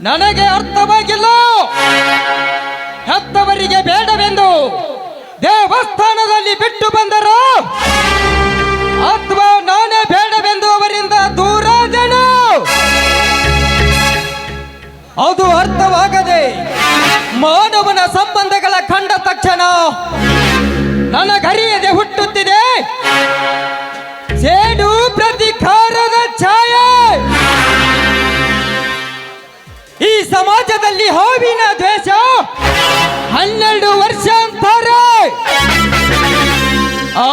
ನನಗೆ ಅರ್ಥವಾಗಿಲ್ಲ. ಹೆತ್ತವರಿಗೆ ಬೇಡವೆಂದು ದೇವಸ್ಥಾನದಲ್ಲಿ ಬಿಟ್ಟು ಬಂದರು? ಅಥವಾ ನಾನೇ ಬೇಡವೆಂದು ಅವರಿಂದ ದೂರ ಜನು? ಅದು ಅರ್ಥವಾಗದೆ ಮಾನವನ ಸಂಬಂಧಗಳ ಕಂಡ ತಕ್ಷಣ ನನಗರಿಯದೆ ಹುಟ್ಟುತ್ತಿದೆ. ಸೇಡು ಪ್ರತಿಕಾರದ ಸಮಾಜದಲ್ಲಿ ಹೋವಿನ ದ್ವೇಷ. ಹನ್ನೆರಡು ವರ್ಷ ಅಂತಾರೆ.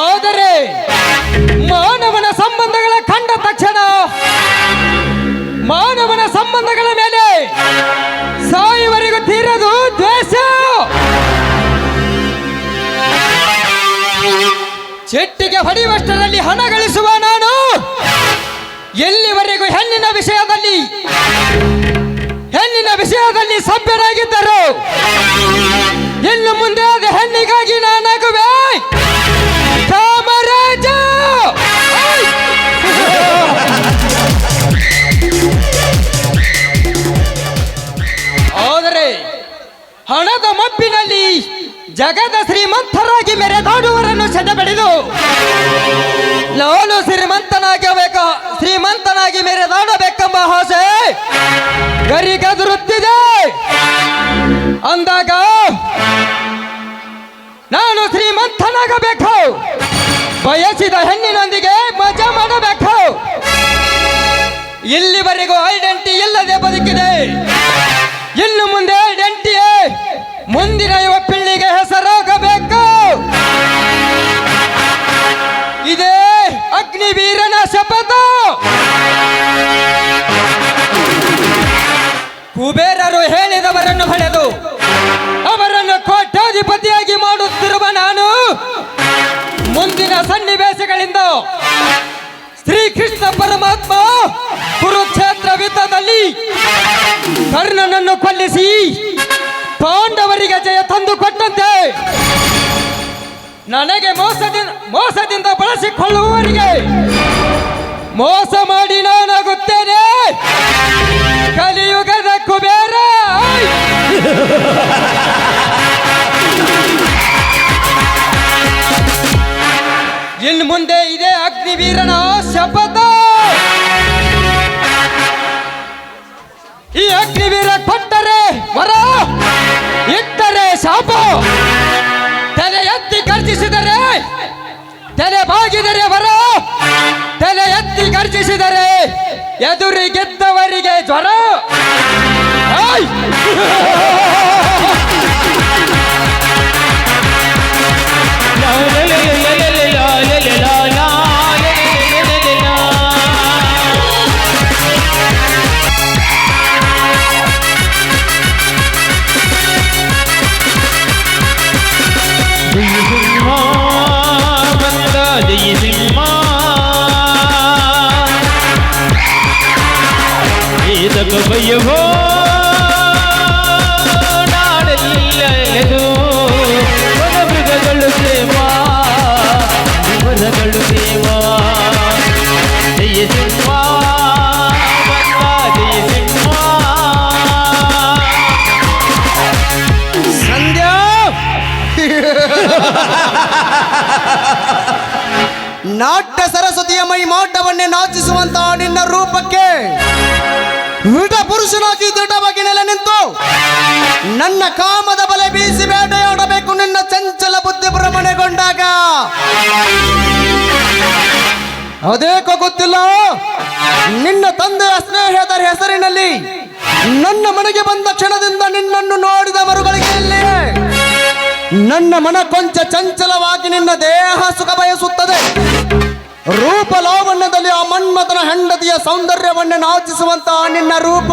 ಆದರೆ ಮಾನವನ ಸಂಬಂಧಗಳ ಕಂಡ ತಕ್ಷಣ ಮಾನವನ ಸಂಬಂಧಗಳ ಮೇಲೆ ಸಾಯುವರೆಗೂ ತೀರದು ದ್ವೇಷ. ಚೆಟ್ಟಿಗೆ ಹೊಡೆಯುವಷ್ಟರಲ್ಲಿ ಹಣ ಗಳಿಸುವ ವಿಷಯದಲ್ಲಿ ಸಭ್ಯರಾಗಿದ್ದರು. ಇನ್ನು ಮುಂದೆ ಅದು ಹೆಣ್ಣಿಗಾಗಿ ನಾನಾಗುವೆ. ಕಾಮರಾಜ ಆದರೆ ಹಣದ ಮಪ್ಪಿನಲ್ಲಿ ಜಗದ ಶ್ರೀಮಂತರಾಗಿ ಮೆರೆದಾಡುವರನ್ನು ಸೆದೆಬಡಿದು ನಾನು ಶ್ರೀಮಂತನಾಗಬೇಕ ಶ್ರೀಮಂತನಾಗಿ ಮೆರೆದಾಡಬೇಕೆಂಬ ಆಸೆ. ಗರಿಗದುರುತ್ತಿದೆ ಅಂದಾಗ ನಾನು ಶ್ರೀಮಂತನಾಗಬೇಕು. ಬಯಸಿದ ಹೆಣ್ಣಿನೊಂದಿಗೆ ಮಜಾ ಮಾಡಬೇಕು. ಇಲ್ಲಿವರೆಗೂ ಐಡೆಂಟಿ ಇಲ್ಲದೆ ಬದುಕಿದೆ. ಇನ್ನು ಮುಂದೆ ಐಡೆಂಟಿಯೇ ಮುಂದಿನ ಯುವ ಪೀಳಿಗೆ ಹೆಸರಾಗಬೇಕು. ಇದೇ ಅಗ್ನಿವೀರನ ಶಪಥ. ಕುಬೇರರು ಹೇಳಿದವರನ್ನು ಅವರನ್ನು ಮಾಡುತ್ತಿರುವ ನಾನು ಮುಂದಿನ ಸನ್ನಿವೇಶಗಳಿಂದ ಶ್ರೀಕೃಷ್ಣ ಪರಮಾತ್ಮ ಕುರುಕ್ಷೇತ್ರ ಯುದ್ಧದಲ್ಲಿ ಕರ್ಣನನ್ನು ಕೊಲ್ಲಿಸಿ ಪಾಂಡವರಿಗೆ ಜಯ ತಂದು ಕೊಟ್ಟಂತೆ ನನಗೆ ಮೋಸದಿಂದ ಮೋಸದಿಂದ ಬಳಸಿಕೊಳ್ಳುವವರಿಗೆ ಮೋಸ ಮಾಡಿ ನಾನಾಗುತ್ತೇನೆ. ಕಲಿಯುಗದ ಕುಬೇರ. ಇನ್ನು ಮುಂದೆ ಇದೆ ಅಗ್ನಿವೀರನ ಶಪಥ. ಈ ಅಗ್ನಿವೀರ ಕೊಟ್ಟರೆ ವರ, ಇಟ್ಟರೆ ಶಾಪ. ತಲೆ ಎತ್ತಿ ಖರ್ಚಿಸಿದರೆ ತಲೆ ಬಾಗಿದರೆ ವರ. ಅಭಯವೋ ನಾಡಲಿಲ್ಲದು ವನ ಮೃಗಗಳು ಸೇವಾ ಮೃಗಗಳು ಸೇವಾ ಜಯ ಸಿಂಹಾ ಜಯ ಸಿಂಹಾ ಸಂಧ್ಯಾ ನಾಟ್ಯ ಸರಸ್ವತಿಯ ಮೈ ಮಾಟವನ್ನೇ ನಾಚಿಸುವಂತಾನೆ ಪುರುಷನಾಗಿ ದೃಢವಾಗಿ ನೆಲೆ ನಿಂತು ನನ್ನ ಕಾಮದ ಬಲೆ ಬೀಸಿ ಬೇಟೆಯಾಡಬೇಕು ನಿನ್ನ ಚಂಚಲ ಬುದ್ಧಿ ಭ್ರಮಣೆಗೊಂಡಾಗ. ಅದೇಕೋ ಗೊತ್ತಿಲ್ಲ. ನಿನ್ನ ತಂದೆಯ ಸ್ನೇಹಿತರ ಹೆಸರಿನಲ್ಲಿ ನನ್ನ ಮನೆಗೆ ಬಂದ ಕ್ಷಣದಿಂದ ನಿನ್ನನ್ನು ನೋಡಿದ ಮರುಗಳಿಗೆ ನನ್ನ ಮನ ಕೊಂಚ ಚಂಚಲವಾಗಿ ನಿನ್ನ ದೇಹ ಸುಖ ಆ ಮನ್ಮಥನ ಹೆಂಡತಿಯ ಸೌಂದರ್ಯವನ್ನು ನಾಚಿಸುವಂತಹ ನಿನ್ನ ರೂಪ.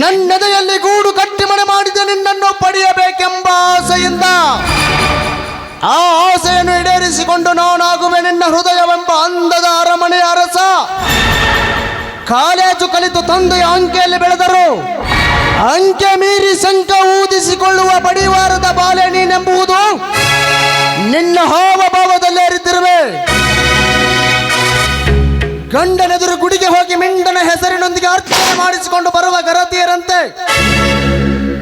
ನನ್ನೆದೆಯಲ್ಲಿ ಗೂಡು ಕಟ್ಟಿ ಮನೆ ಮಾಡಿದ ನಿನ್ನನ್ನು ಪಡೆಯಬೇಕೆಂಬ ಆಸೆಯಿಂದ. ಆ ಆಸೆಯನ್ನು ಈಡೇರಿಸಿಕೊಂಡು ನಾನಾಗುವೆ ನಿನ್ನ ಹೃದಯವೆಂಬ ಅಂದದ ಅರಮನೆಯ ಅರಸ. ಕಾಲೇಜು ಕಲಿತು ತಂದೆಯ ಅಂಕೆಯಲ್ಲಿ ಬೆಳೆದರು. ಅಂಕೆ ಮೀರಿ ಶಂಕ ಊದಿಸಿಕೊಳ್ಳುವ ಬಡಿವಾರದ ಬಾಲೆ ನೀನೆಂಬುದು ನಿನ್ನ ಹಾವಭಾವದಲ್ಲಿ ಅರಿತಿರುವೆ. ಗಂಡನೆದುರು ಗುಡಿಗೆ ಹೋಗಿ ಮಿಂಡನ ಹೆಸರಿನೊಂದಿಗೆ ಅರ್ಚನೆ ಮಾಡಿಸಿಕೊಂಡು ಬರುವ ಗರತಿಯರಂತೆ,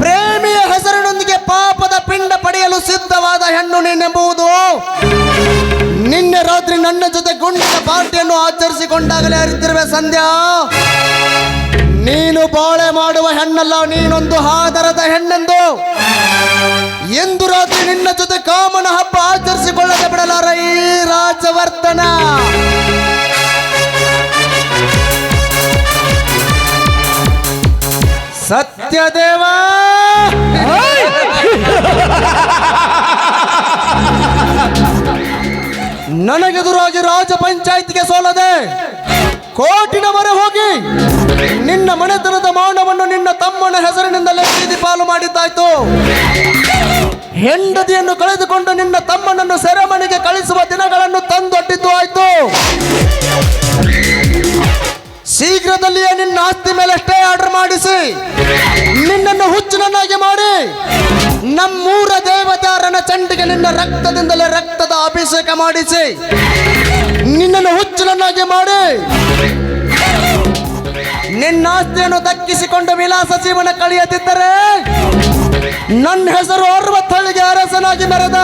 ಪ್ರೇಮಿಯ ಹೆಸರಿನೊಂದಿಗೆ ಪಾಪದ ಪಿಂಡ ಪಡೆಯಲು ಸಿದ್ಧವಾದ ಹೆಣ್ಣು ನೀನೆಂಬುದು ನಿನ್ನೆ ರಾತ್ರಿ ನನ್ನ ಜೊತೆ ಗುಂಡಿನ ಪಾರ್ಟಿಯನ್ನು ಆಚರಿಸಿಕೊಂಡಾಗಲೇ ಅರಿತಿರುವೆ ಸಂಧ್ಯಾ. ನೀನು ಬಾಳೆ ಮಾಡುವ ಹೆಣ್ಣಲ್ಲ, ನೀನೊಂದು ಹಾದರದ ಹೆಣ್ಣೆಂದು. ಎಂದು ರಾತ್ರಿ ನಿನ್ನ ಜೊತೆ ಕಾಮನ ಹಬ್ಬ ಆಚರಿಸಿಕೊಳ್ಳದೆ ಬಿಡಲಾರ ಈ ರಾಜವರ್ಧನ. ಸತ್ಯದೇವ! ನನಗೆದುರಾಗಿ ರಾಜ ಪಂಚಾಯತ್ಗೆ ಸೋಲದೆ ಕೋಟಿನ ಮೊರೆ ಹೋಗಿ ನಿನ್ನ ಮನೆತನದ ಮೌನವನ್ನು ನಿನ್ನ ತಮ್ಮನ ಹೆಸರಿನಿಂದಲೇ ಬೀದಿ ಪಾಲು ಮಾಡಿದ್ದಾಯ್ತು. ಹೆಂಡತಿಯನ್ನು ಕಳೆದುಕೊಂಡು ನಿನ್ನ ತಮ್ಮನನ್ನು ಸೆರೆಮನೆಗೆ ಕಳಿಸುವ ದಿನಗಳನ್ನು ತಂದೊಡ್ಡಿದ್ದು ಆಯ್ತು. ಶೀಘ್ರದಲ್ಲಿಯೇ ನಿನ್ನ ಆಸ್ತಿ ಮೇಲೆ ಸ್ಟೇ ಆರ್ಡರ್ ಮಾಡಿಸಿ. ನಿನ್ನನ್ನು ಹುಚ್ಚನನ್ನಾಗಿ ಮಾಡಿ. ನಮ್ಮೂರ ದೇವತಾರನ ಚಂಡಿಗೆ ನಿನ್ನ ರಕ್ತದಿಂದಲೇ ರಕ್ತದ ಅಭಿಷೇಕ ಮಾಡಿಸಿ. ನಿನ್ನನ್ನು ಹುಚ್ಚನನ್ನಾಗಿ ಮಾಡಿ. ನಿನ್ನ ಆಸ್ತಿಯನ್ನು ದಕ್ಕಿಸಿಕೊಂಡು ವಿಲಾಸ ಜೀವನ ಕಳೆಯದಿದ್ದರೆ ನನ್ನ ಹೆಸರು ಅರವತ್ತಳಿಗೆ ಅರಸನಾಗಿ ಮೆರೆದ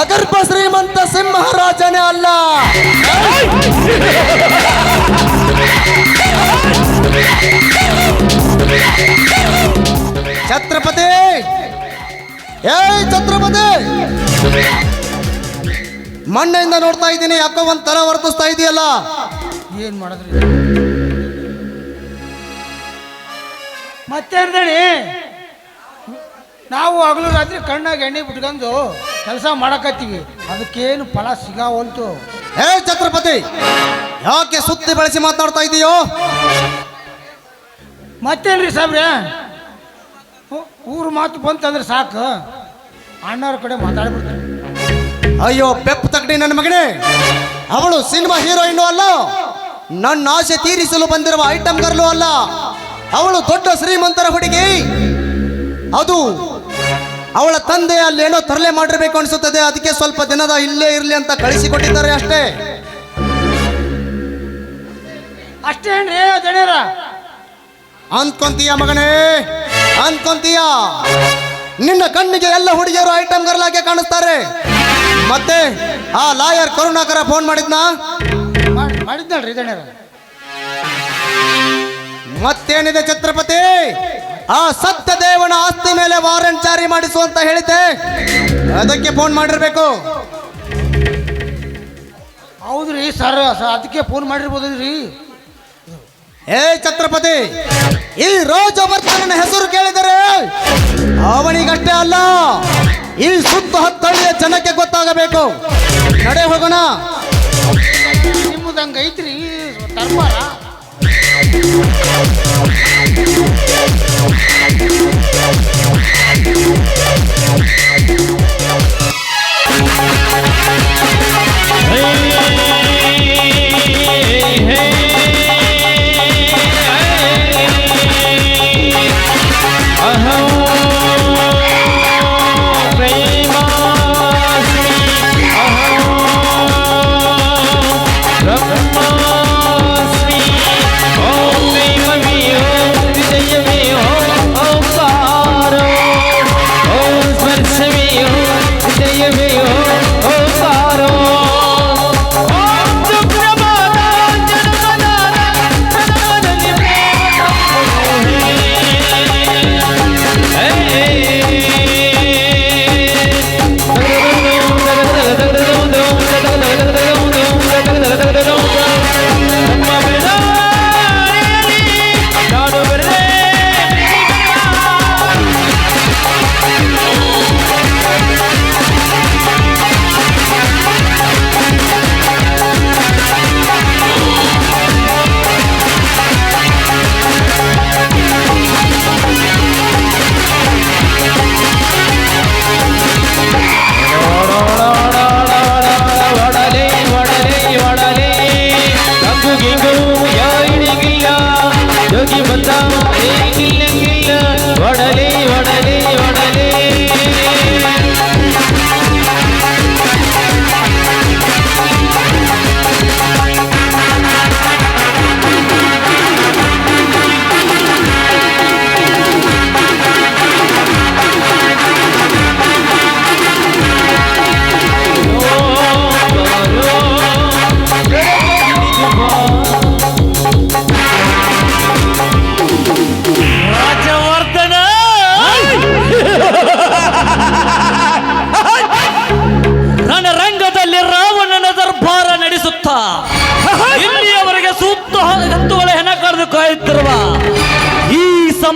ಅಗರ್ಭ ಶ್ರೀಮಂತ ಸಿಂಹರಾಜನೇ ಅಲ್ಲ. ಛತ್ರಪತಿ! ಏಯ್ ಛತ್ರಪತಿ! ಮಣ್ಣೆಯಿಂದ ನೋಡ್ತಾ ಇದ್ದೀನಿ, ಯಾಕೋ ಒಂದು ತರ ವರ್ತಿಸ್ತಾ ಇದೆಯಲ್ಲ? ಏನ್ ಮಾಡಿದ್ರಿ? ಮತ್ತೇನ್ದಣಿ ನಾವು ಹಗಲು ರಾತ್ರಿ ಕಣ್ಣಾಗ ಎಣ್ಣೆ ಬಿಟ್ಕೊಂಡು ಕೆಲಸ ಮಾಡಕತ್ತೀವಿ. ಅದಕ್ಕೇನು ಫಲ ಸಿಗಾವಲ್ತು? ಏ ಛತ್ರಪತಿ ಯಾಕೆ ಸುತ್ತಿ ಬಳಸಿ ಮಾತಾಡ್ತಾ ಇದೀಯೋ? ಮತ್ತೇನ್ರಿ ಸಾಬ್ರೆ? ಊರು ಮಾತು ಬಂತಂದ್ರೆ ಸಾಕು. ಅಣ್ಣವ್ರ ಕಡೆ ಮಾತಾಡ್ಬಿಡ್ತಾರೆ ಅಯ್ಯೋ ಪೆಪ್ ತಗಡಿ ನನ್ನ ಮಗನೇ. ಅವಳು ಸಿನಿಮಾ ಹೀರೋಯಿನ್ ಅಲ್ಲ. ನನ್ನ ಆಸೆ ತೀರಿಸಲು ಬಂದಿರುವ ಐಟಮ್ ಗರ್ಲು ಅಲ್ಲ. ಅವಳು ದೊಡ್ಡ ಶ್ರೀಮಂತರ ಹುಡುಗಿ. ಅದು ಅವಳ ತಂದೆ ಅಲ್ಲೇನೋ ತರಲೆ ಮಾಡಿರ್ಬೇಕು ಅನಿಸುತ್ತದೆ. ಅದಕ್ಕೆ ಸ್ವಲ್ಪ ದಿನದ ಇಲ್ಲೇ ಇರಲಿ ಅಂತ ಕಳಿಸಿಕೊಟ್ಟಿದ್ದಾರೆ ಅಷ್ಟೇ. ಅಷ್ಟೇನ್ರಿ ದಣ್ಯರ. ಅನ್ಕೊಂತೀಯ ಮಗನೇ ಅನ್ಕೊಂತೀಯ. ನಿನ್ನ ಕಣ್ಣಿಗೆ ಎಲ್ಲ ಹುಡುಗಿಯರು ಐಟಮ್ ಗರ್ಲಾಗೆ ಕಾಣಿಸ್ತಾರೆ. ಮತ್ತೆ ಆ ಲಾಯರ್ ಕರುಣಾಕರ ಫೋನ್ ಮಾಡಿದ್ನಾ? ಮಾಡಿ ಮಾಡಿದ್ನಲ್ರಿ ದಣ್ಯರ. ಮತ್ತೇನಿದೆ ಛತ್ರಪತಿ? ಆ ಸತ್ಯ ದೇವನ ಆಸ್ತಿ ಮೇಲೆ ವಾರಂಟ್ ಜಾರಿ ಮಾಡಿಸು ಅಂತ ಹೇಳಿದ್ದೆ. ಅದಕ್ಕೆ ಫೋನ್ ಮಾಡಿರ್ಬೇಕು. ಹೌದ್ರಿ ಸರ್ ಅದಕ್ಕೆ ಫೋನ್ ಮಾಡಿರ್ಬೋದ್ರಿ ಏ ಛತ್ರಪತಿ ಈ ಬರ್ತಾನ ಹೆಸರು ಕೇಳಿದರೆ ಅವನಿಗಷ್ಟೇ ಅಲ್ಲ ಈ ಸುತ್ತ ಹತ್ತಳ್ಳಿಯ ಜನಕ್ಕೆ ಗೊತ್ತಾಗಬೇಕು. ನಡೆ ಹೋಗೋಣ. ನಿಮ್ಮದಂಗ ಐತ್ರಿ Música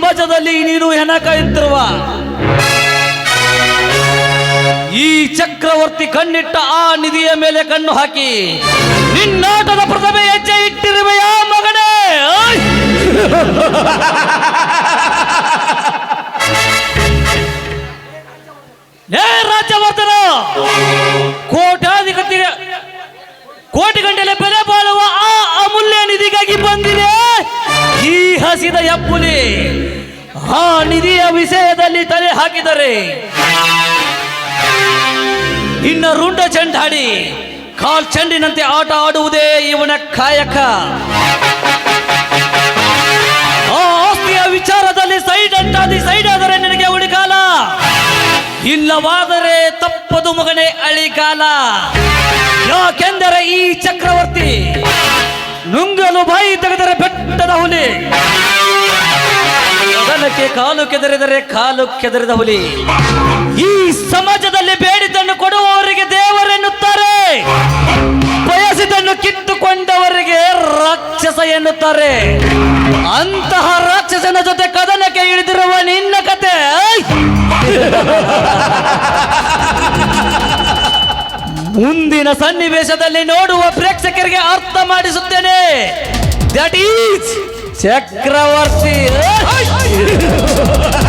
ಸಮಾಜದಲ್ಲಿ ನೀನು ಹೆಣಕಾಯುತ್ತಿರುವ ಈ ಚಕ್ರವರ್ತಿ ಕಣ್ಣಿಟ್ಟ ಆ ನಿಧಿಯ ಮೇಲೆ ಕಣ್ಣು ಹಾಕಿ, ನಿನ್ನಾಟದ ಪ್ರಥಮೆ ಹೆಜ್ಜೆ ಇಟ್ಟಿರುವೆಯಾ ಮಗನೇ? ರಾಜ್ಯವರ್ಧನ! ಕೋಟಾಧಿಪತಿ ಕೋಟಿ ಗಂಟೆಲೆ ಬೆಲೆ ಬಾಳುವ ಆ ಅಮೂಲ್ಯ ನಿಧಿಗಾಗಿ ಬಂದಿದೆ ಈ ಹಸಿದ ಎಪ್ಪುಲಿ ಆ ನಿಧಿಯ ವಿಷಯದಲ್ಲಿ ತಲೆ ಹಾಕಿದರೆ ಇನ್ನ ರುಂಡ ಚೆಂಡಾಡಿ ಕಾಲ್ ಚೆಂಡಿನಂತೆ ಆಟ ಆಡುವುದೇ ಇವನ ಕಾಯಕ. ಆಸ್ತಿಯ ವಿಚಾರದಲ್ಲಿ ಸೈಡ್ ಅಂಟಾದಿ, ಸೈಡ್ ಆದರೆ ನಿನಗೆ ಉಳಿಗಾಲ ಇಲ್ಲವಾದರೆ ತಪ್ಪದು ಮಗನೇ ಅಳಿಗಾಲ. ಯಾಕೆಂದರೆ ಈ ಚಕ್ರವರ್ತಿ ನುಂಗಲು ಬಾಯಿ ತೆಗೆದರೆ ಬೆಟ್ಟದ ಹುಲಿ. ಗಗನಕ್ಕೆ ಕಾಲು ಕೆದರಿದರೆ ಕಾಲು ಕೆದರಿದ ಹುಲಿ. ಈ ಸಮಾಜದಲ್ಲಿ ಬೇಡಿದ್ದನ್ನು ಕೊಡುವವರಿಗೆ ದೇವರೆನ್ನುತ್ತಾರೆ ಬಯಸಿದನ್ನು ಕಿತ್ತುಕೊಂಡವರಿಗೆ ರಾಕ್ಷಸ ಎನ್ನುತ್ತಾರೆ. ಅಂತಹ ರಾಕ್ಷಸನ ಜೊತೆ ಕದನಕ್ಕೆ ಇಳಿದಿರುವ ನಿನ್ನ ಕತೆ! ಮುಂದಿನ ಸನ್ನಿವೇಶದಲ್ಲಿ ನೋಡುವ ಪ್ರೇಕ್ಷಕರಿಗೆ ಅರ್ಥ ಮಾಡಿಸುತ್ತೇನೆ. ದಟ್ ಈಸ್ ಚಕ್ರವರ್ತಿ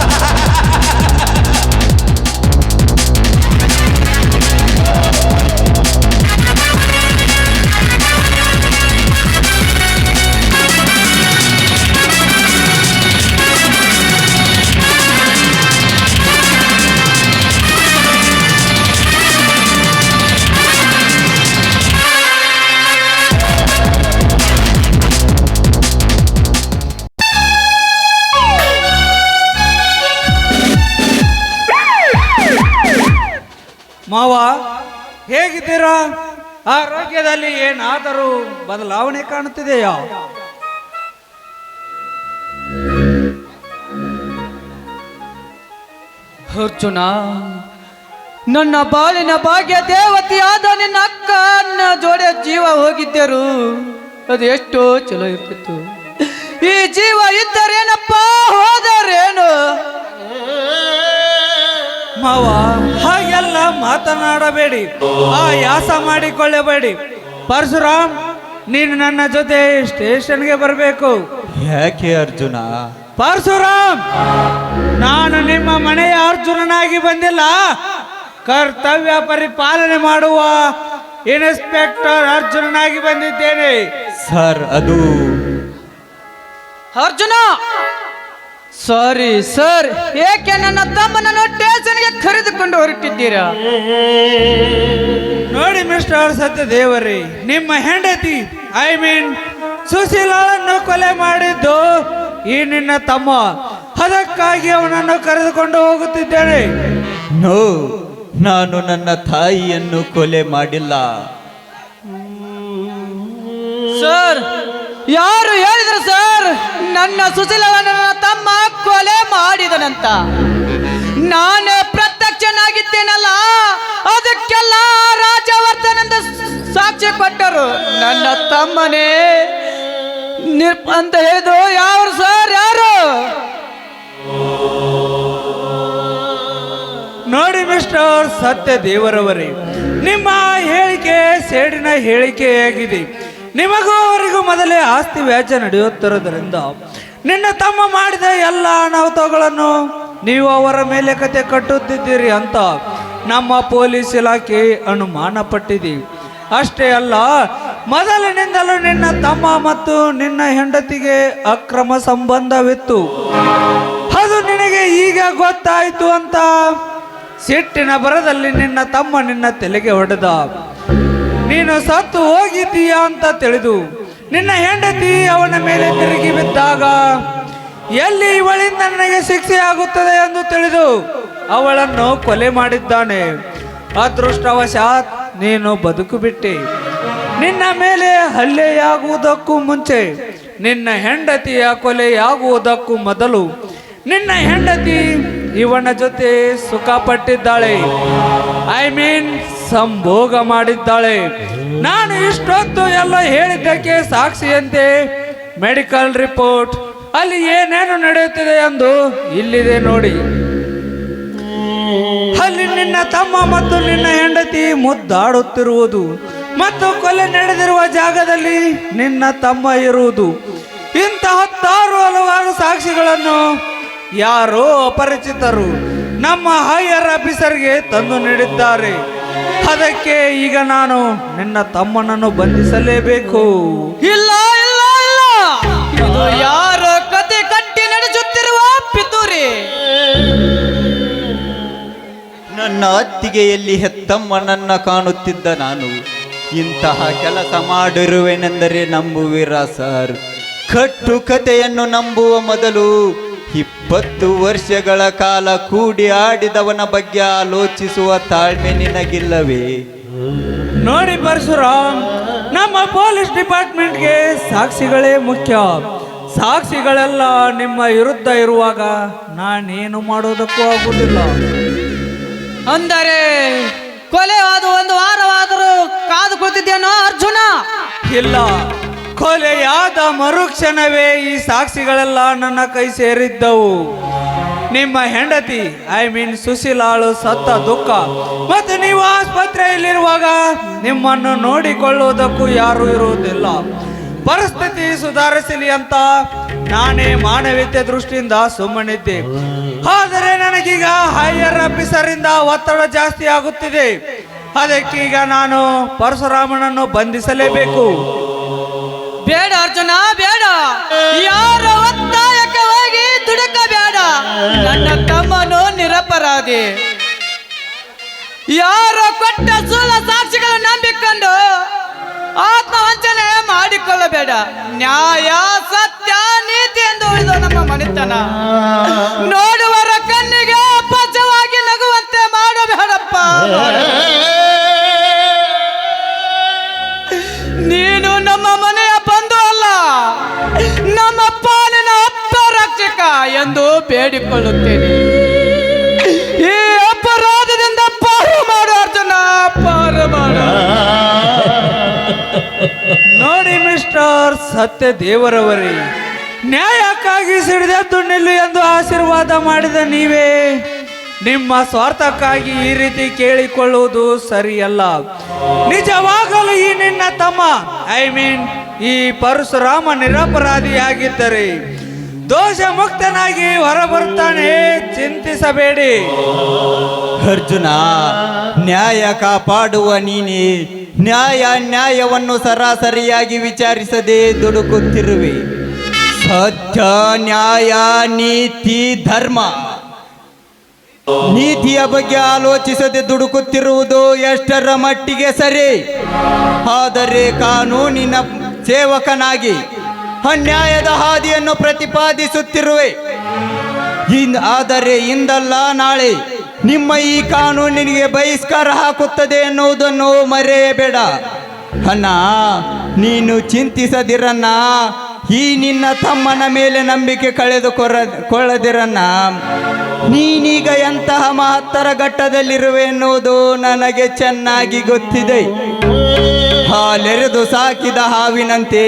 ಆರೋಗ್ಯದಲ್ಲಿ ಏನಾದರೂ ಬದಲಾವಣೆ ಕಾಣುತ್ತಿದೆಯಾ? ಅರ್ಜುನ, ನನ್ನ ಬಾಳಿನ ಭಾಗ್ಯ ದೇವತೆಯಾದ ನಿನ್ನ ಅಕ್ಕನ ಜೋಡೆ ಜೀವ ಹೋಗಿದ್ದರು. ಅದು ಎಷ್ಟೋ ಚಲೋ ಇರ್ತಿತ್ತು. ಈ ಜೀವ ಇದ್ದರೇನಪ್ಪ, ಹೋದರೇನು? ಮಾವ ಹಾಗೆಲ್ಲ ಮಾತನಾಡಬೇಡಿ. ಆ ಯಾಸ ಮಾಡಿಕೊಳ್ಳಬೇಡಿ. ಪರಶುರಾಮ್ ನೀನು ನನ್ನ ಜೊತೆ ಸ್ಟೇಷನ್ಗೆ ಬರಬೇಕು. ಯಾಕೆ ಅರ್ಜುನ? ಪರಶುರಾಮ್ ನಾನು ನಿಮ್ಮ ಮನೆಯ ಅರ್ಜುನನಾಗಿ ಬಂದಿಲ್ಲ. ಕರ್ತವ್ಯ ಪರಿಪಾಲನೆ ಮಾಡುವ ಇನ್ಸ್ಪೆಕ್ಟರ್ ಅರ್ಜುನನಾಗಿ ಬಂದಿದ್ದೇನೆ. ಸರ್ ಅದು ಅರ್ಜುನ! Sorry sir. ಏಕೆ ನನ್ನ ತಮ್ಮನನ್ನು ಟೇಷನ್ಗೆ ಕರೆದುಕೊಂಡು ಹೊರಟಿದ್ದೀರಾ? ನೋಡಿ ಮಿಸ್ಟರ್ ಸತ್ಯ ದೇವರಿ ನಿಮ್ಮ ಹೆಂಡತಿ ಐ ಮೀನ್ ಸುಶೀಲನ್ನು ಕೊಲೆ ಮಾಡಿದ್ದು ಈ ನಿನ್ನ ತಮ್ಮ. ಅದಕ್ಕಾಗಿ ಅವನನ್ನು ಕರೆದುಕೊಂಡು ಹೋಗುತ್ತಿದ್ದೇನೆ. ನೋ ನಾನು ನನ್ನ ತಾಯಿಯನ್ನು ಕೊಲೆ ಮಾಡಿಲ್ಲ. ಸರ್ ಸರ್ ನನ್ನ ಸುಶೀಲವನ್ನ ತಮ್ಮ ಕೊಲೆ ಮಾಡಿದನಂತ. ನಾನು ಪ್ರತ್ಯಕ್ಷನಾಗಿದ್ದೇನಲ್ಲ, ಅದಕ್ಕೆಲ್ಲ ರಾಜವರ್ಧನಂದ ಸಾಕ್ಷಿ ಕೊಟ್ಟರು. ನನ್ನ ತಮ್ಮನೇ ಅಂತ ಹೇಳಿದ್ರು, ಯಾರು ಸರ್, ಯಾರು? ನೋಡಿ ಮಿಸ್ಟರ್ ಸತ್ಯ ದೇವರವರೇ, ನಿಮ್ಮ ಹೇಳಿಕೆ ಸೇಡಿನ ಹೇಳಿಕೆಯಾಗಿದೆ. ನಿಮಗೂ ಅವರಿಗೂ ಮೊದಲೇ ಆಸ್ತಿ ವ್ಯಾಜ್ಯ ನಡೆಯುತ್ತಿರುವುದರಿಂದ ನಿನ್ನ ತಮ್ಮ ಮಾಡಿದ ಎಲ್ಲ ಅನಾಹುತಗಳನ್ನು ನೀವು ಅವರ ಮೇಲೆ ಕತೆ ಕಟ್ಟುತ್ತಿದ್ದೀರಿ ಅಂತ ನಮ್ಮ ಪೊಲೀಸ್ ಇಲಾಖೆ ಅನುಮಾನ ಪಟ್ಟಿದೆ ಅಷ್ಟೇ ಅಲ್ಲ, ಮೊದಲಿನಿಂದಲೂ ನಿನ್ನ ತಮ್ಮ ಮತ್ತು ನಿನ್ನ ಹೆಂಡತಿಗೆ ಅಕ್ರಮ ಸಂಬಂಧವಿತ್ತು. ಅದು ನಿನಗೆ ಈಗ ಗೊತ್ತಾಯಿತು ಅಂತ ಸಿಟ್ಟಿನ ಬರದಲ್ಲಿ ನಿನ್ನ ತಮ್ಮ ನಿನ್ನ ತಲೆಗೆ ಹೊಡೆದ. ನೀನು ಸತ್ತು ಹೋಗಿದ್ದೀಯಾ ಅಂತ ತಿಳಿದು ನಿನ್ನ ಹೆಂಡತಿ ಅವನ ಮೇಲೆ ತಿರುಗಿ ಬಿದ್ದಾಗ ಎಲ್ಲಿ ಇವಳಿಂದ ನನಗೆ ಶಿಕ್ಷೆ ಆಗುತ್ತದೆ ಎಂದು ತಿಳಿದು ಅವಳನ್ನು ಕೊಲೆ ಮಾಡಿದ್ದಾನೆ. ಅದೃಷ್ಟವಶಾತ್ ನೀನು ಬದುಕು ಬಿಟ್ಟಿ. ನಿನ್ನ ಮೇಲೆ ಹಲ್ಲೆಯಾಗುವುದಕ್ಕೂ ಮುಂಚೆ ನಿನ್ನ ಹೆಂಡತಿಯ ಕೊಲೆಯಾಗುವುದಕ್ಕೂ ಮೊದಲು ನಿನ್ನ ಹೆಂಡತಿ ಇವನ ಜೊತೆ ಸುಖ ಪಟ್ಟಿದ್ದಾಳೆ ಐ ಮೀನ್ ಸಂಭೋಗ ಮಾಡಿದ್ದಾಳೆ. ನಾನು ಇಷ್ಟೊತ್ತು ಎಲ್ಲ ಹೇಳಿದ್ದಕ್ಕೆ ಸಾಕ್ಷಿಯಂತೆ. Medical report. ಅಲ್ಲಿ ಏನೇನು ನಡೆಯುತ್ತಿದೆ ಎಂದು ಇಲ್ಲಿದೆ ನೋಡಿ. ಅಲ್ಲಿ ನಿನ್ನ ತಮ್ಮ ಮತ್ತು ನಿನ್ನ ಹೆಂಡತಿ ಮುದ್ದಾಡುತ್ತಿರುವುದು ಮತ್ತು ಕೊಲೆ ನಡೆದಿರುವ ಜಾಗದಲ್ಲಿ ನಿನ್ನ ತಮ್ಮ ಇರುವುದು. ಇಂಥ ಹತ್ತಾರು ಹಲವಾರು ಸಾಕ್ಷಿಗಳನ್ನು ಯಾರೋ ಅಪರಿಚಿತರು ನಮ್ಮ ಹೈಯರ್ ಆಫೀಸರ್ಗೆ ತಂದು ನೀಡಿದ್ದಾರೆ. ಅದಕ್ಕೆ ಈಗ ನಾನು ನಿನ್ನ ತಮ್ಮನನ್ನು ಬಂಧಿಸಲೇಬೇಕು. ಇಲ್ಲ ಇಲ್ಲ ಇಲ್ಲ. ಇದು ಯಾರ ಕತೆ ಕಟ್ಟಿ ನಡೆಸುತ್ತಿರುವ ಪಿತೂರಿ? ನನ್ನ ಅತ್ತಿಗೆಯಲ್ಲಿ ಹೆತ್ತಮ್ಮನನ್ನ ಕಾಣುತ್ತಿದ್ದ ನಾನು. ಇಂತಹ ಕೆಲಸ ಮಾಡಿರುವೆನೆಂದರೆ ನಂಬುವಿರಾ ಸರ್? ಕಟ್ಟು ಕತೆಯನ್ನು ನಂಬುವ ಮೊದಲು ಇಪ್ಪತ್ತು ವರ್ಷಗಳ ಕಾಲ ಕೂಡಿ ಆಡಿದವನ ಬಗ್ಗೆ ಆಲೋಚಿಸುವ ತಾಳ್ಮೆ ನಿನಗಿಲ್ಲವೇ? ನೋಡಿ ಪರಶುರಾಮ್ ನಮ್ಮ ಪೊಲೀಸ್ ಡಿಪಾರ್ಟ್ಮೆಂಟ್ಗೆ ಸಾಕ್ಷಿಗಳೇ ಮುಖ್ಯ. ಸಾಕ್ಷಿಗಳೆಲ್ಲ ನಿಮ್ಮ ವಿರುದ್ಧ ಇರುವಾಗ ನಾನೇನು ಮಾಡೋದಕ್ಕೂ ಆಗುವುದಿಲ್ಲ. ಅಂದರೆ ಕೊಲೆ ಒಂದು ವಾರವಾದರೂ ಕಾದು ಕುಳಿತಿದ್ದೇನೋ ಅರ್ಜುನ? ಇಲ್ಲ. ಕೊಲೆಯಾದ ಮರುಕ್ಷಣವೇ ಈ ಸಾಕ್ಷಿಗಳೆಲ್ಲ ನನ್ನ ಕೈ ಸೇರಿದ್ದವು. ನಿಮ್ಮ ಹೆಂಡತಿ, ಐ ಮೀನ್ ಸುಶೀಲಾಳು ಸತ್ತ ದುಃಖ, ಮತ್ತು ನೀವು ಆಸ್ಪತ್ರೆಯಲ್ಲಿರುವಾಗ ನಿಮ್ಮನ್ನು ನೋಡಿಕೊಳ್ಳುವುದಕ್ಕೂ ಯಾರೂ ಇರುವುದಿಲ್ಲ. ಪರಿಸ್ಥಿತಿ ಸುಧಾರಿಸಲಿ ಅಂತ ನಾನೇ ಮಾನವೀಯತೆ ದೃಷ್ಟಿಯಿಂದ ಸುಮ್ಮನಿದ್ದೆ. ಆದರೆ ನನಗೀಗ ಹೈಯರ್ ಆಫೀಸರ್ ಇಂದ ಒತ್ತಡ ಜಾಸ್ತಿ ಆಗುತ್ತಿದೆ. ಅದಕ್ಕೀಗ ನಾನು ಪರಶುರಾಮನನ್ನು ಬಂಧಿಸಲೇಬೇಕು. ಬೇಡ ಅರ್ಜುನ, ಬೇಡ. ಯಾರ ಒತ್ತಾಯಕವಾಗಿ ಹೋಗಿ ದುಡುಕಬೇಡ ನನ್ನ ತಮ್ಮನು ನಿರಪರಾಧಿ. ಯಾರ ಕೊಟ್ಟ ಸುಳ್ಳ ಸಾಕ್ಷಿಗಳು ನಂಬಿಕೊಂಡು ಆತ್ಮವಂಚನೆ ಮಾಡಿಕೊಳ್ಳಬೇಡ. ನ್ಯಾಯ, ಸತ್ಯ, ನೀತಿ ಎಂದು ಉಳಿದು ನಮ್ಮ ಮನೆತನ. ನೋಡುವರ ಕಣ್ಣಿಗೆ ಅಪಚವಾಗಿ ನಗುವಂತೆ ಮಾಡಬೇಡಪ್ಪ. ಎಂದು ಬೇಡಿಕೊಳ್ಳುತ್ತೇನೆ. ಈ ಅಪರಾಧದಿಂದ ಪಾರು ಮಾಡು ಅರ್ಜುನ, ಪಾರು ಮಾಡು. ನೋಡಿ ಮಿಸ್ಟರ್ ಸತ್ಯ ದೇವರವರೇ ನ್ಯಾಯಕ್ಕಾಗಿ ಸಿಡಿದದ್ದು ನಿಲ್ಲು ಎಂದು ಆಶೀರ್ವಾದ ಮಾಡಿದ ನೀವೇ. ನಿಮ್ಮ ಸ್ವಾರ್ಥಕ್ಕಾಗಿ ಈ ರೀತಿ ಕೇಳಿಕೊಳ್ಳುವುದು ಸರಿಯಲ್ಲ. ನಿಜವಾಗಲು ಈ ನಿನ್ನ ತಮ್ಮ ಐ ಮೀನ್ ಈ ಪರಶುರಾಮ ನಿರಪರಾಧಿಯಾಗಿದ್ದರೆ. ದೋಷ ಮುಕ್ತನಾಗಿ ಹೊರಬರುತ್ತಾನೆ ಚಿಂತಿಸಬೇಡಿ. ಅರ್ಜುನ, ನ್ಯಾಯ ಕಾಪಾಡುವ ನೀನೇ. ನ್ಯಾಯ, ನ್ಯಾಯವನ್ನು ಸರಾಸರಿಯಾಗಿ ವಿಚಾರಿಸದೆ ದುಡುಕುತ್ತಿರುವೆ. ಸತ್ಯ, ನ್ಯಾಯ, ನೀತಿ, ಧರ್ಮ. ನೀತಿಯ ಬಗ್ಗೆ ಆಲೋಚಿಸದೆ ದುಡುಕುತ್ತಿರುವುದು ಎಷ್ಟರ ಮಟ್ಟಿಗೆ ಸರಿ? ಆದರೆ ಕಾನೂನಿನ ಸೇವಕನಾಗಿ ಅನ್ಯಾಯದ ಹಾದಿಯನ್ನು ಪ್ರತಿಪಾದಿಸುತ್ತಿರುವೆ. ಇನ್ ಆದರೆ ಇಂದಲ್ಲ ನಾಳೆ. ನಿಮ್ಮ ಈ ಕಾನೂನಿಗೆ ಬಹಿಷ್ಕಾರ ಹಾಕುತ್ತದೆ ಎನ್ನುವುದನ್ನು ಮರೆಯಬೇಡ. ಅಣ್ಣ, ನೀನು ಚಿಂತಿಸದಿರನ್ನ ಈ ನಿನ್ನ ತಮ್ಮನ ಮೇಲೆ ನಂಬಿಕೆ ಕಳೆದುಕೊರ ಕೊಳ್ಳದಿರನ್ನ ನೀನೀಗ ಎಂತಹ ಮಹತ್ತರ ಘಟ್ಟದಲ್ಲಿರುವೆ ಎನ್ನುವುದು ನನಗೆ ಚೆನ್ನಾಗಿ ಗೊತ್ತಿದೆ. ಹಾಲೆರೆದು ಸಾಕಿದ ಹಾವಿನಂತೆ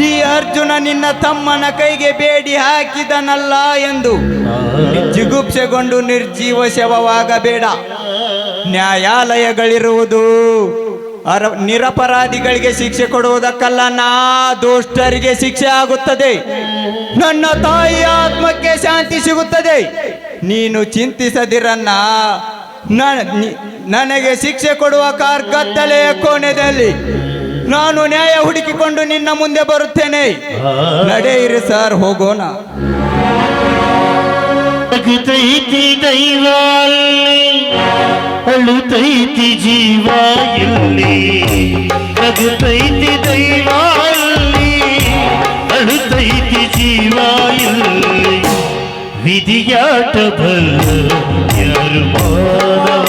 ಈ ಅರ್ಜುನ ನಿನ್ನ ತಮ್ಮನ ಕೈಗೆ ಬೇಡಿ ಹಾಕಿದನಲ್ಲ ಎಂದು ಜಿಗುಪ್ಸೆಗೊಂಡು ನಿರ್ಜೀವ ಶವವಾಗಬೇಡ. ನ್ಯಾಯಾಲಯಗಳಿರುವುದು ಅರ ನಿರಪರಾಧಿಗಳಿಗೆ ಶಿಕ್ಷೆ ಕೊಡುವುದಕ್ಕಲ್ಲ, ನಾ ದುಷ್ಟರಿಗೆ ಶಿಕ್ಷೆ ಆಗುತ್ತದೆ. ನನ್ನ ತಾಯಿ ಆತ್ಮಕ್ಕೆ ಶಾಂತಿ ಸಿಗುತ್ತದೆ. ನೀನು ಚಿಂತಿಸದಿರನ್ನ ನನಗೆ ಶಿಕ್ಷೆ ಕೊಡುವ ಕಾರ್ಗತ್ತಲೆಯ ಕೋಣೆಯಲ್ಲಿ ನಾನು ನ್ಯಾಯ ಹುಡುಕಿಕೊಂಡು ನಿನ್ನ ಮುಂದೆ ಬರುತ್ತೇನೆ. ನಡೆಯಿರಿ ಸರ್ ಹೋಗೋಣ. ಅಗತೈತಿ ದೈವ ಅಳುತೈತಿ ಜೀವ ಇಲ್ಲಿ ಅಗತೈತಿ ದೈವ ಅಳುತೈತಿ ಜೀವ ಇಲ್ಲಿ ವಿಧಿಯಾಟ ಬಲ್ಲ ಯಾರು ಮಾನವ?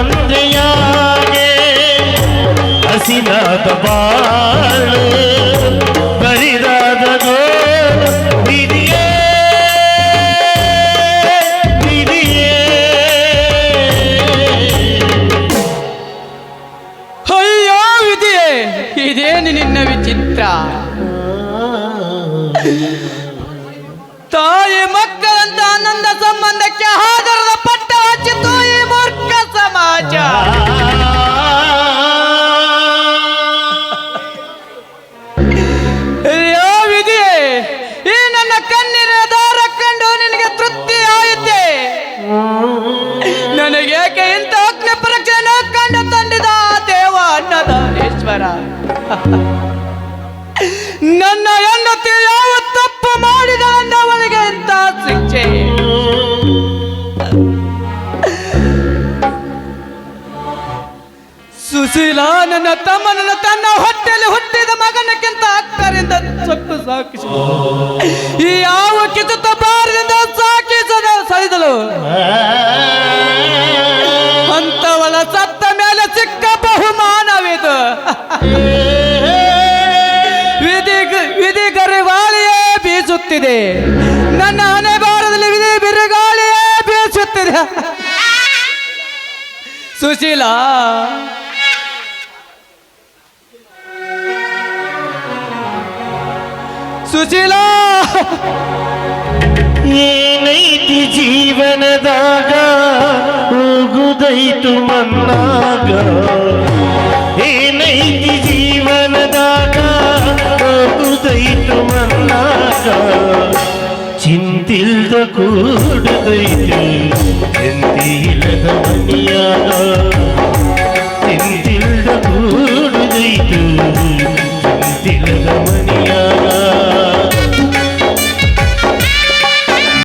ಹಸಿನಾದ ಬಾಳು. ನನಗೇಕೆ ಇಂಥ ಅಗ್ನಿ ಕಂಡ ಕಂಡು ತಂದಿದ ದೇವ ಅನ್ನದಾನೇಶ್ವರ ಸುಶೀಲ ನನ್ನ ತಮ್ಮ, ನನ್ನ ತನ್ನ ಹೊಟ್ಟೆಯಲ್ಲಿ ಹುಟ್ಟಿದ ಮಗನಕ್ಕಿಂತ ಅಕ್ಕರಿಂದ ಸೊಕ್ಕು ಸಾಕಿಸಿ. ಈ ಯಾವ ಕಿಸುತ್ತ ಬಾರದಿಂದ ಸಾಕಿಸದ ಸೈದಲು ಅಂತವಳ ಸತ್ತ ಮೇಲೆ ಸಿಕ್ಕ ಬಹುಮಾನವಿದು. ವಿಧಿ ವಿಧಿ ಗರಿವಾಳಿಯೇ ಬೀಸುತ್ತಿದೆ. ನನ್ನ ಹಣೆ ಬಾರದಲ್ಲಿ ವಿಧಿ ಬಿರುಗಾಳಿಯೇ ಬೀಸುತ್ತಿದೆ. ಸುಶೀಲ ಸುಶೀಲ ಏನೈತಿ ಜೀವನದಾಗ ಹೋಗುದೈತು ಮನ್ನಾಗ ಏನೈತಿ ಜೀವನದಾಗ ಹೋಗುದೈತು ಮನ್ನಾಗ ಚಿಂತಿಲ್ದ ಕೂಡುದೈತಿ ಎಂತಿಲ್ಲದ ಮನಿಯಾಗ